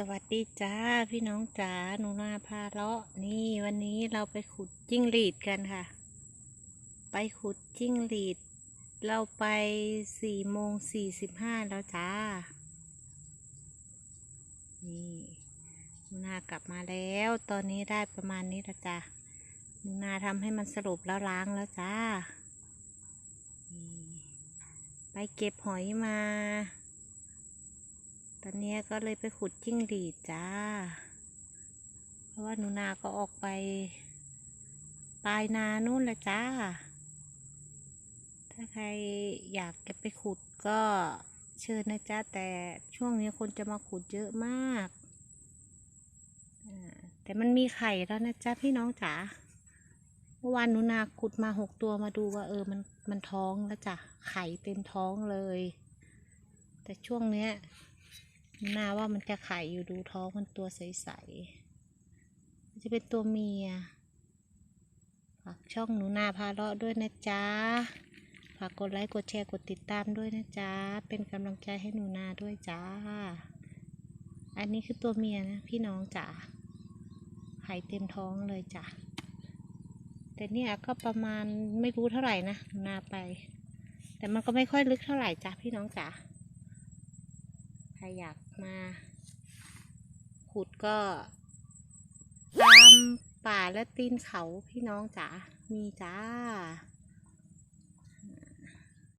สวัสดีจ้าพี่น้องจ๋าหนูนาพาเลาะนี่วันนี้เราไปขุดจิ้งหรีดกันค่ะ ไปขุดจิ้งหรีด เราไปสี่โมงสี่สิบห้าแล้วจ้า นี่หนูนากลับมาแล้ว ตอนนี้ได้ประมาณนี้และจ้าหนูนาทำให้มันสรุปแล้วล้างแล้วจ้า ไปเก็บหอยมา นี้ก็เลยไปขุดจิ้งหรีดจ้า เพราะว่าหนูนาก็ออกไปปลายนานู่นละจ้า ถ้าใครอยากจะไปขุดก็เชิญนะจ๊ะแต่ช่วงนี้คนจะมาขุดเยอะมากอ่าแต่มันมีไข่แล้วนะจ๊ะพี่น้องจ๋าเมื่อวานหนูนาขุดมาหกตัวมาดูว่าเออมันมันท้องแล้วจ้ะไข่เต็มท้องเลย แต่ช่วงเนี้ย นาว่ามันจะไข่อยู่ดูท้องมันตัวใสๆจะเป็นตัวเมียฝากช่องหนูนาพาเลาะด้วยนะจ๊ะฝากกดไลค์กดแชร์กดติดตามด้วยนะจ๊ะเป็นกำลังใจให้หนูนาด้วยจ้า อันนี้คือตัวเมียนะพี่น้องจ๋าไข่เต็มท้องเลยจ้ะแต่เนี่ยก็ประมาณไม่รู้เท่าไหร่นะหนูนาไป แต่มันก็ไม่ค่อยลึกเท่าไหร่จ้ะพี่น้องจ๋าใครอยาก มาขุดก็ ตามป่าและตีนเขาพี่น้องจ๋ามีจ้า